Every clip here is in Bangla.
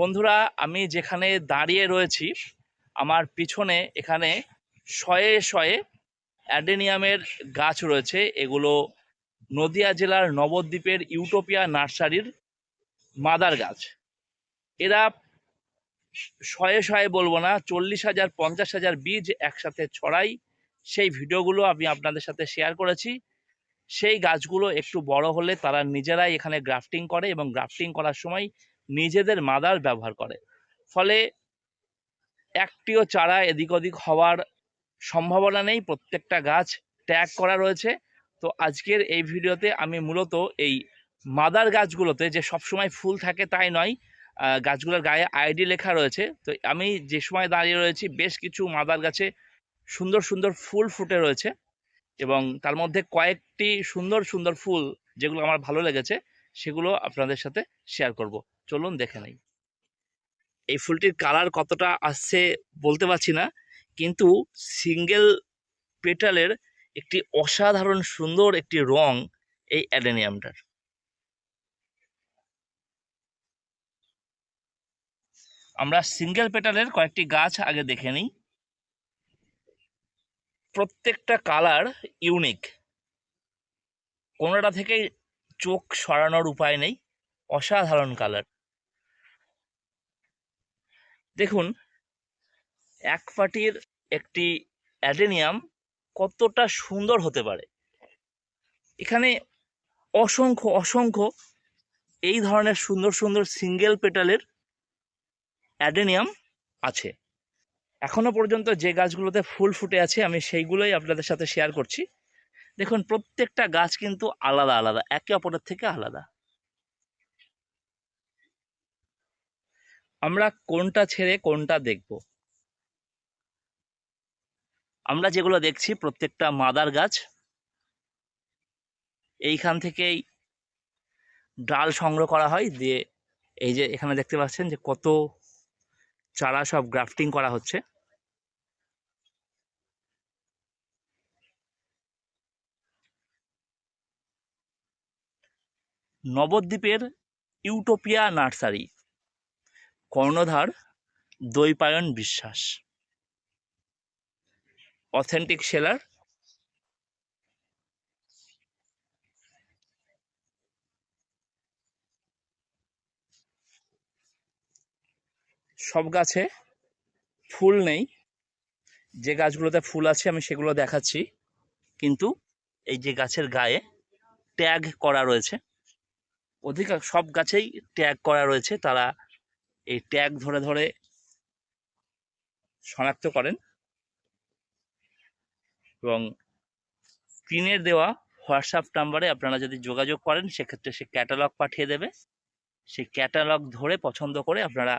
বন্ধুরা, আমি যেখানে দাঁড়িয়ে রয়েছি, আমার পিছনে এখানে শয়ে শয়ে অ্যাডেনিয়ামের গাছ রয়েছে। এগুলো নদিয়া জেলার নবদ্বীপের ইউটোপিয়া নার্সারির মাদার গাছ। এরা শয়ে শয়ে বলব না, চল্লিশ হাজার, পঞ্চাশ হাজার বীজ একসাথে ছড়াই সেই ভিডিওগুলো আমি আপনাদের সাথে শেয়ার করেছি। সেই গাছগুলো একটু বড় হলে তারা নিজেরাই এখানে গ্রাফটিং করে এবং গ্রাফটিং করার সময় নিজেদের মাদার ব্যবহার করে। ফলে একটিও চারা এদিক ওদিক হওয়ার সম্ভাবনা নেই, প্রত্যেকটা গাছ ট্যাগ করা রয়েছে। তো আজকের এই ভিডিওতে আমি মূলত এই মাদার গাছগুলোতে যে সবসময় ফুল থাকে তাই নয় গাছগুলোর গায়ে আইডি লেখা রয়েছে। তো আমি যে সময় দাঁড়িয়ে রয়েছি, বেশ কিছু মাদার গাছে সুন্দর সুন্দর ফুল ফুটে রয়েছে এবং তার মধ্যে কয়েকটি সুন্দর সুন্দর ফুল যেগুলো আমার ভালো লেগেছে, সেগুলো আপনাদের সাথে শেয়ার করব। চলুন দেখে নেই। এই ফুলটির কালার কতটা আসছে বলতে পারছি না, কিন্তু সিঙ্গেল পেটালের একটি অসাধারণ সুন্দর একটি রং এই অ্যাডেনিয়ামটার। আমরা সিঙ্গেল পেটালের কয়েকটি গাছ আগে দেখে নিই। প্রত্যেকটা কালার ইউনিক। কোনোটা থেকে চোখ সরানোর উপায় নেই। অসাধারণ কালার। দেখুন, এক পাটির একটি অ্যাডেনিয়াম কতটা সুন্দর হতে পারে। এখানে অসংখ্য অসংখ্য এই ধরনের সুন্দর সুন্দর সিঙ্গেল পেটালের অ্যাডেনিয়াম আছে। এখনও পর্যন্ত যে গাছগুলোতে ফুল ফুটে আছে, আমি সেইগুলোই আপনাদের সাথে শেয়ার করছি। দেখুন, প্রত্যেকটা গাছ কিন্তু আলাদা আলাদা, একে অপরের থেকে আলাদা। আমরা কোনটা ছেড়ে কোনটা দেখব? আমরা যেগুলো দেখছি, প্রত্যেকটা মাদার গাছ, এইখান থেকেই ডাল সংগ্রহ করা হয়। দিয়ে এই যে এখানে দেখতে পাচ্ছেন যে কত চারা সব গ্রাফটিং করা হচ্ছে। নবদ্বীপের ইউটোপিয়া নার্সারি। কর্ণধার দৈপায়ন বিশ্বাস। অথেন্টিক সেলার সব গাছে ফুল নেই। যে গাছগুলোতে ফুল আছে আমি সেগুলো দেখাচ্ছি। কিন্তু এই যে গাছের গায়ে ট্যাগ করা রয়েছে, অধিকাংশ সব গাছেই ট্যাগ করা রয়েছে। তারা এই ট্যাগ ধরে ধরে শনাক্ত করেন এবং স্ক্রিনের দেওয়া হোয়াটসঅ্যাপ নাম্বারে আপনারা যদি যোগাযোগ করেন, সেক্ষেত্রে সে ক্যাটালগ পাঠিয়ে দেবে। সেই ক্যাটালগ ধরে পছন্দ করে আপনারা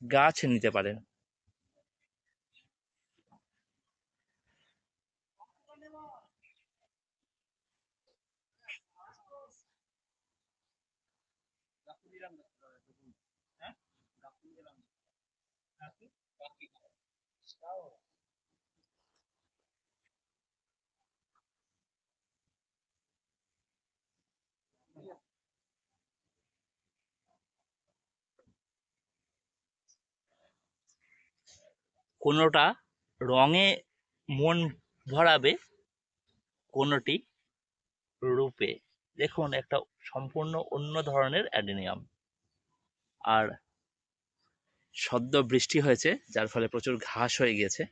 গাছ নিতে পারেন। কোনোটা রঙে মন ভরাবে কোনোটি রূপে। দেখুন একটা সম্পূর্ণ অন্য ধরনের অ্যাডেনিয়াম। আর সদ্য বৃষ্টি হয়েছে যার ফলে প্রচুর ঘাস হয়ে গিয়েছে।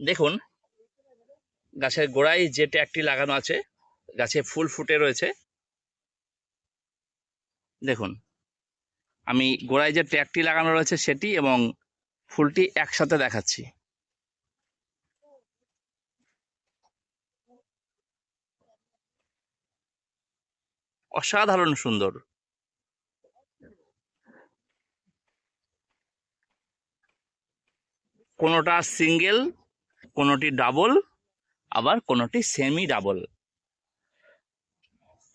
দেখুন, গাছের গোড়ায় যে ট্যাগটি লাগানো আছে, গাছে ফুল ফুটে রয়েছে। দেখুন, আমি গোড়ায় যে ট্যাগটি লাগানো রয়েছে সেটি এবং ফুলটি একসাথে দেখাচ্ছি। অসাধারণ সুন্দর। কোনোটা সিঙ্গেল, কোনোটি ডাবল, আবার কোনোটি সেমি ডাবল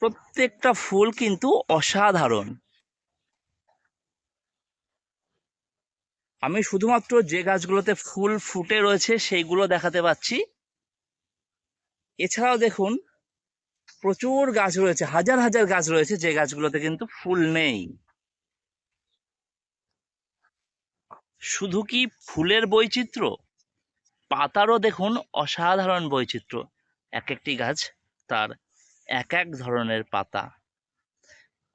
প্রত্যেকটা ফুল কিন্তু অসাধারণ। আমি শুধুমাত্র যে গাছগুলোতে ফুল ফুটে রয়েছে সেইগুলো দেখাতে পাচ্ছি। এছাড়াও দেখুন, প্রচুর গাছ রয়েছে, হাজার হাজার গাছ রয়েছে যে গাছগুলোতে কিন্তু ফুল নেই। শুধু কি ফুলের বৈচিত্র্য? পাতারও দেখুন অসাধারণ বৈচিত্র্য। এক একটি গাছ তার এক এক ধরনের পাতা।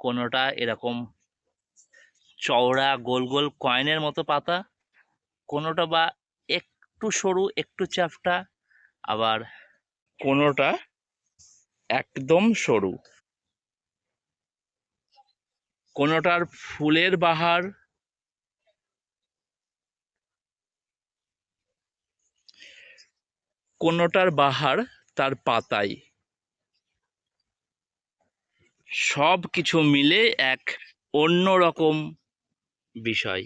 কোনোটা এরকম চওড়া গোল গোল কয়েনের মতো পাতা, কোনোটা বা একটু সরু, একটু চ্যাপটা, আবার কোনোটা একদম সরু। কোনোটার ফুলের বাহার কোনোটার বাহার তার পাতায়। সব কিছু মিলে এক অন্যরকম বিষয়।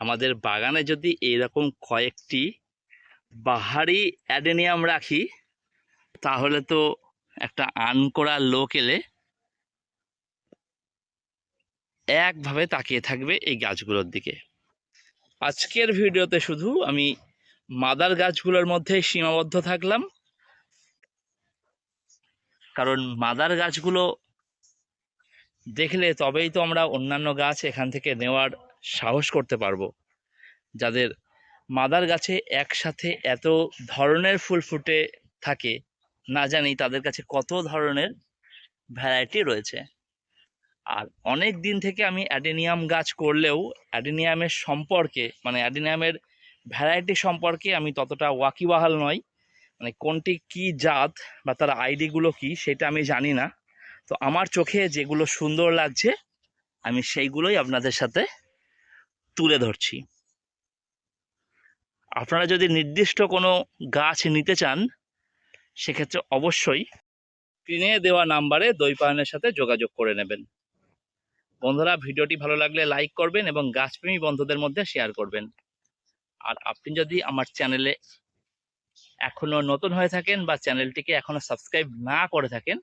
আমাদের বাগানে যদি এরকম কয়েকটি বাহারি অ্যাডেনিয়াম রাখি, তাহলে তো একটা আন করা লোক এলে একভাবে তাকিয়ে থাকবে এই গাছগুলোর দিকে। আজকের ভিডিওতে শুধু আমি মাদার গাছগুলোর মধ্যে সীমাবদ্ধ থাকলাম। কারণ মাদার গাছগুলো দেখলে তবেই তো আমরা অন্যান্য গাছ এখান থেকে নেওয়ার সাহস করতে পারব। যাদের মাদার গাছে একসাথে এত ধরনের ফুল ফুটে থাকে, না জানি তাদের কাছে কত ধরনের ভ্যারাইটি রয়েছে। আর অনেক দিন থেকে আমি অ্যাডেনিয়াম গাছ করলেও অ্যাডেনিয়ামের সম্পর্কে মানে অ্যাডেনিয়ামের ভ্যারাইটি সম্পর্কে আমি ততটা ওয়াকিবাহাল নই। মানে কোনটি কি জাত বা তার আইডিগুলো কি সেটা আমি জানি না। তো আমার চোখে যেগুলো সুন্দর লাগছে, আমি সেইগুলোই আপনাদের সাথে তুলে ধরছি। আপনারা যদি নির্দিষ্ট কোনো গাছ নিতে চান, সেক্ষেত্রে অবশ্যই স্ক্রিনে দেওয়া নাম্বারে দইপায়নের সাথে যোগাযোগ করে নেবেন। বন্ধুরা, ভিডিওটি ভালো লাগলে লাইক করবেন এবং গাছপ্রেমী বন্ধুদের মধ্যে শেয়ার করবেন। আর আপনি যদি আমার চ্যানেলে এখনও নতুন হয়ে থাকেন বা চ্যানেলটিকে এখনও সাবস্ক্রাইব না করে থাকেন,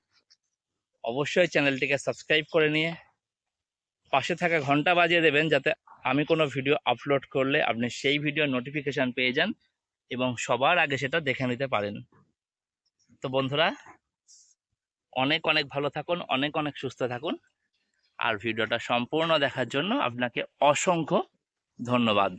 অবশ্যই চ্যানেলটিকে সাবস্ক্রাইব করে নিয়ে পাশে থাকা ঘণ্টা বাজিয়ে দেবেন যাতে আমি কোনো ভিডিও আপলোড করলে আপনি সেই ভিডিও নোটিফিকেশান পেয়ে যান এবং সবার আগে সেটা দেখে নিতে পারেন। তো বন্ধুরা, অনেক অনেক ভালো থাকুন, অনেক অনেক সুস্থ থাকুন। আর ভিডিওটা সম্পূর্ণ দেখার জন্য আপনাকে অসংখ্য ধন্যবাদ।